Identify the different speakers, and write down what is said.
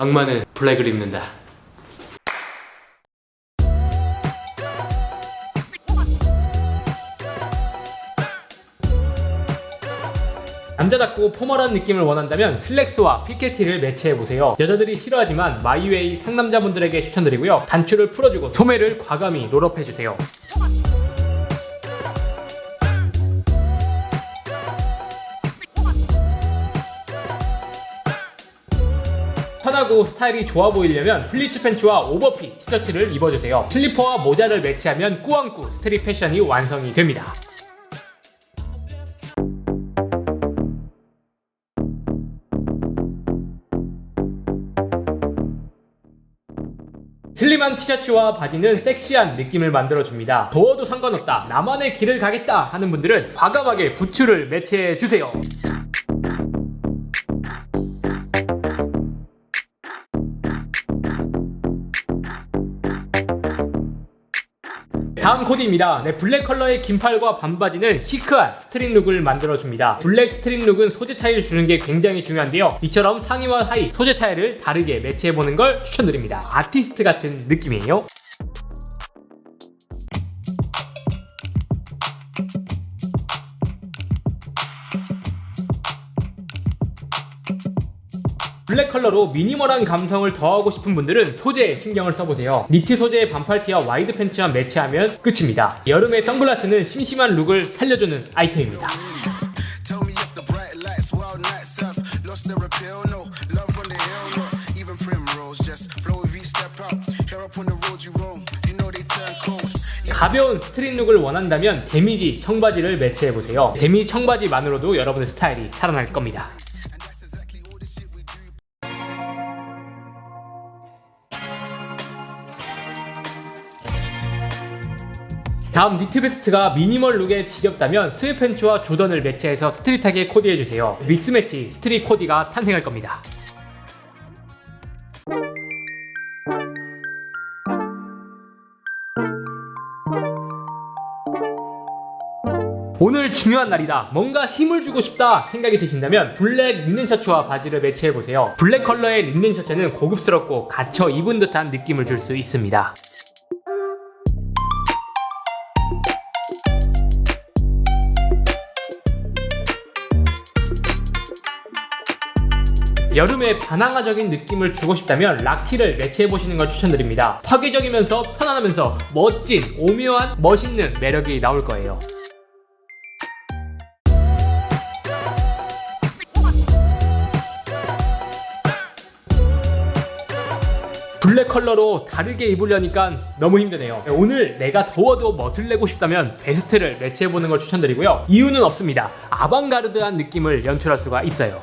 Speaker 1: 악마는 블랙을 입는다. 남자답고 포멀한 느낌을 원한다면 슬랙스와 피케티를 매치해보세요. 여자들이 싫어하지만 마이웨이 상남자분들에게 추천드리고요. 단추를 풀어주고 소매를 과감히 롤업해주세요. 편하고 스타일이 좋아 보이려면 플리츠 팬츠와 오버핏 티셔츠를 입어주세요. 슬리퍼와 모자를 매치하면 꾸안꾸 스트릿 패션이 완성이 됩니다. 슬림한 티셔츠와 바지는 섹시한 느낌을 만들어줍니다. 더워도 상관없다. 나만의 길을 가겠다 하는 분들은 과감하게 부츠를 매치해 주세요. 다음 코디입니다. 네, 블랙 컬러의 긴팔과 반바지는 시크한 스트릿 룩을 만들어줍니다. 블랙 스트릿 룩은 소재 차이를 주는 게 굉장히 중요한데요. 이처럼 상의와 하의, 소재 차이를 다르게 매치해보는 걸 추천드립니다. 아티스트 같은 느낌이에요. 블랙 컬러로 미니멀한 감성을 더하고 싶은 분들은 소재에 신경을 써보세요. 니트 소재의 반팔티와 와이드 팬츠와 매치하면 끝입니다. 여름에 선글라스는 심심한 룩을 살려주는 아이템입니다. 가벼운 스트릿 룩을 원한다면 데미지 청바지를 매치해보세요. 데미지 청바지만으로도 여러분의 스타일이 살아날 겁니다. 다음 니트 베스트가 미니멀 룩에 지겹다면 스웨 팬츠와 조던을 매치해서 스트릿하게 코디해주세요. 믹스 매치 스트릿 코디가 탄생할 겁니다. 오늘 중요한 날이다. 뭔가 힘을 주고 싶다 생각이 드신다면 블랙 린넨 셔츠와 바지를 매치해보세요. 블랙 컬러의 린넨 셔츠는 고급스럽고 갇혀 입은 듯한 느낌을 줄 수 있습니다. 여름에 바나나적인 느낌을 주고 싶다면 락티를 매치해보시는 걸 추천드립니다. 파괴적이면서 편안하면서 멋진, 오묘한, 멋있는 매력이 나올 거예요. 블랙 컬러로 다르게 입으려니까 너무 힘드네요. 오늘 내가 더워도 멋을 내고 싶다면 베스트를 매치해보는 걸 추천드리고요. 이유는 없습니다. 아방가르드한 느낌을 연출할 수가 있어요.